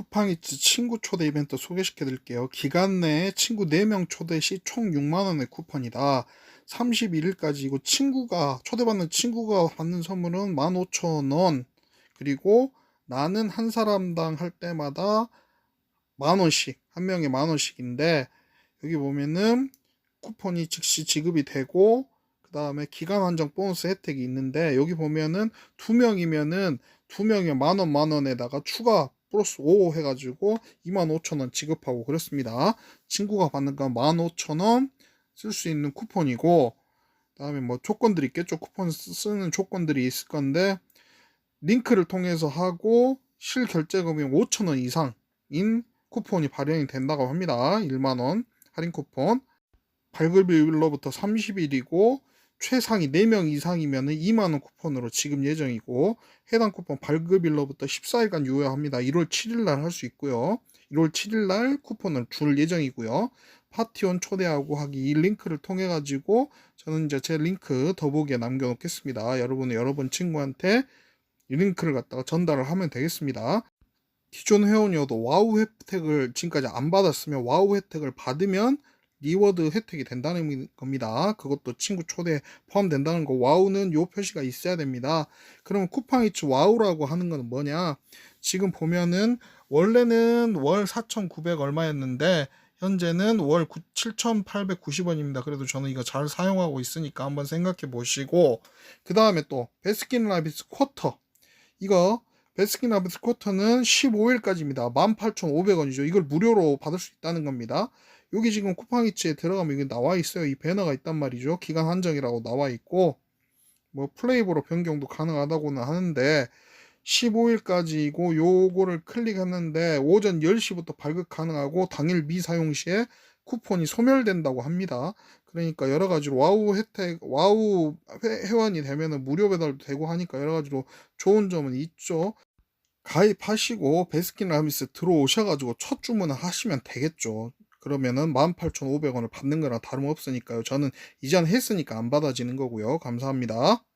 쿠팡이츠 친구 초대 이벤트 소개시켜 드릴게요. 기간 내에 친구 4명 초대 시 총 6만원의 쿠폰이다. 31일까지이고 친구가 초대받는 친구가 받는 선물은 15,000원 그리고 나는 한 사람당 할 때마다 만원씩 한 명에 만원씩인데 여기 보면은 쿠폰이 즉시 지급이 되고 그 다음에 기간 한정 보너스 혜택이 있는데 여기 보면은 두 명이면은 두 명이 만원 만원에다가 추가 플러스 5 해가지고 25,000원 지급하고 그렇습니다. 친구가 받는 건 15,000원 쓸 수 있는 쿠폰이고 그다음에 뭐 조건들이 있겠죠. 쿠폰 쓰- 쓰는 조건들이 있을 건데 링크를 통해서 하고 실결제금이 5,000원 이상인 쿠폰이 발행이 된다고 합니다. 1만 원 할인 쿠폰. 발급일로부터 30일이고 최상위 4명 이상이면 2만원 쿠폰으로 지급 예정이고 해당 쿠폰 발급일로부터 14일간 유효합니다. 1월 7일날 할 수 있고요. 1월 7일날 쿠폰을 줄 예정이고요. 파티온 초대하고 하기 이 링크를 통해 가지고 저는 이제 제 링크 더보기에 남겨 놓겠습니다. 여러분은 여러분 친구한테 이 링크를 갖다가 전달을 하면 되겠습니다. 기존 회원이어도 와우 혜택을 지금까지 안 받았으면 와우 혜택을 받으면 리워드 혜택이 된다는 겁니다. 그것도 친구 초대 포함된다는 거. 와우는 요 표시가 있어야 됩니다. 그러면 쿠팡이츠 와우라고 하는 건 뭐냐? 지금 보면은 원래는 월 4,900 얼마였는데 현재는 월 7,890원입니다. 그래도 저는 이거 잘 사용하고 있으니까 한번 생각해 보시고 그 다음에 또 베스킨 라빈스 쿼터 이거 베스킨 라빈스 쿼터는 15일까지입니다. 18,500원이죠. 이걸 무료로 받을 수 있다는 겁니다. 여기 지금 쿠팡이츠에 들어가면 여기 나와 있어요. 이 배너가 있단 말이죠. 기간 한정이라고 나와 있고 뭐 플레이브로 변경도 가능하다고는 하는데 15일까지이고 요거를 클릭했는데 오전 10시부터 발급 가능하고 당일 미사용 시에 쿠폰이 소멸된다고 합니다. 그러니까 여러 가지로 와우 혜택, 와우 회, 회원이 되면은 무료 배달도 되고 하니까 여러 가지로 좋은 점은 있죠. 가입하시고 베스킨 라빈스 들어오셔가지고 첫 주문을 하시면 되겠죠. 그러면은 18,500원을 받는 거랑 다름없으니까요. 저는 이전 했으니까 안 받아지는 거고요. 감사합니다.